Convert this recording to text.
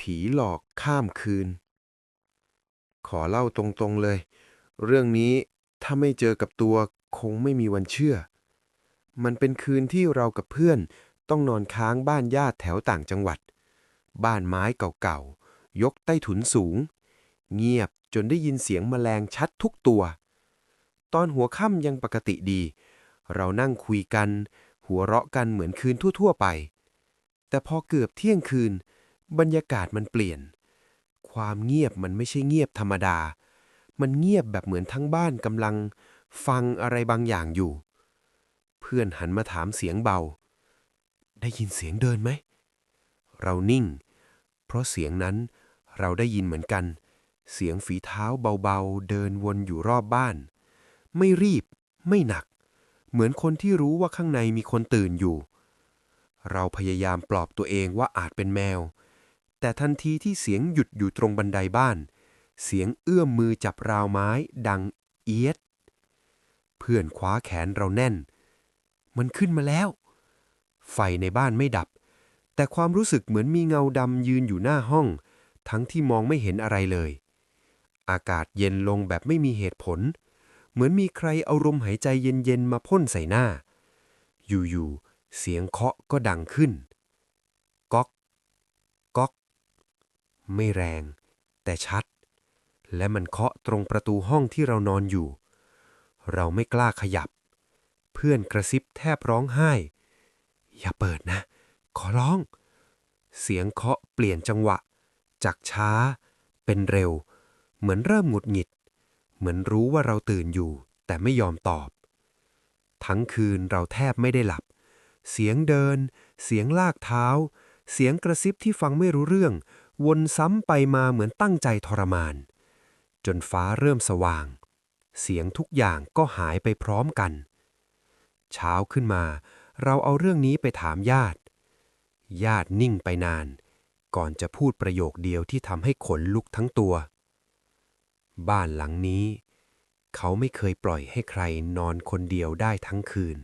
ผีหลอกข้ามคืน ขอเล่าตรงๆเลย เรื่องนี้ถ้าไม่เจอกับตัวคงไม่มีวันเชื่อ มันเป็นคืนที่เรากับเพื่อนต้องนอนค้างบ้านญาติแถวต่างจังหวัด บ้านไม้เก่าๆ ยกใต้ถุนสูง เงียบจนได้ยินเสียงแมลงชัดทุกตัว ตอนหัวค่ำยังปกติดี เรานั่งคุยกัน หัวเราะกันเหมือนคืนทั่วๆไป แต่พอเกือบเที่ยงคืน บรรยากาศมันเปลี่ยน ความเงียบมันไม่ใช่เงียบธรรมดา มันเงียบแบบเหมือนทั้งบ้านกำลังฟังอะไรบางอย่างอยู่ เพื่อนหันมาถามเสียงเบา ได้ยินเสียงเดินไหม เรานิ่ง เพราะเสียงนั้นเราได้ยินเหมือนกัน เสียงฝีเท้าเบาๆ เดินวนอยู่รอบบ้าน ไม่รีบ ไม่หนัก เหมือนคนที่รู้ว่าข้างในมีคนตื่นอยู่ เราพยายามปลอบตัวเองว่าอาจเป็นแมว แต่ทันทีที่เสียงหยุดอยู่ตรงบันไดบ้าน เสียงเอื้อมมือจับราวไม้ดังเอียด เพื่อนคว้าแขนเราแน่น มันขึ้นมาแล้ว ไฟในบ้านไม่ดับ แต่ความรู้สึกเหมือนมีเงาดำยืนอยู่หน้าห้อง ทั้งที่มองไม่เห็นอะไรเลย อากาศเย็นลงแบบไม่มีเหตุผล เหมือนมีใครเอาลมหายใจเย็นๆมาพ่นใส่หน้า อยู่ๆเสียงเคาะก็ดังขึ้น ก๊อก ก๊อก ไม่แรง แต่ชัด และมันเคาะตรงประตูห้องที่เรานอนอยู่ เราไม่กล้าขยับ เพื่อนกระซิบแทบร้องไห้ อย่าเปิดนะ ขอร้อง เสียงเคาะเปลี่ยนจังหวะ จากช้า เป็นเร็ว เหมือนเริ่มหงุดหงิด เหมือนรู้ว่าเราตื่นอยู่ แต่ไม่ยอมตอบ ทั้งคืนเราแทบไม่ได้หลับ เสียงเดิน เสียงลากเท้าเสียงกระซิบที่ฟังไม่รู้เรื่อง วนซ้ำไปมาเหมือนตั้งใจทรมาน จนฟ้าเริ่มสว่าง เสียงทุกอย่างก็หายไปพร้อมกัน เช้าขึ้นมา เราเอาเรื่องนี้ไปถามญาติ ญาตินิ่งไปนาน ก่อนจะพูดประโยคเดียวที่ทำให้ขนลุกทั้งตัว บ้านหลังนี้ เขาไม่เคยปล่อยให้ใครนอนคนเดียวได้ทั้งคืน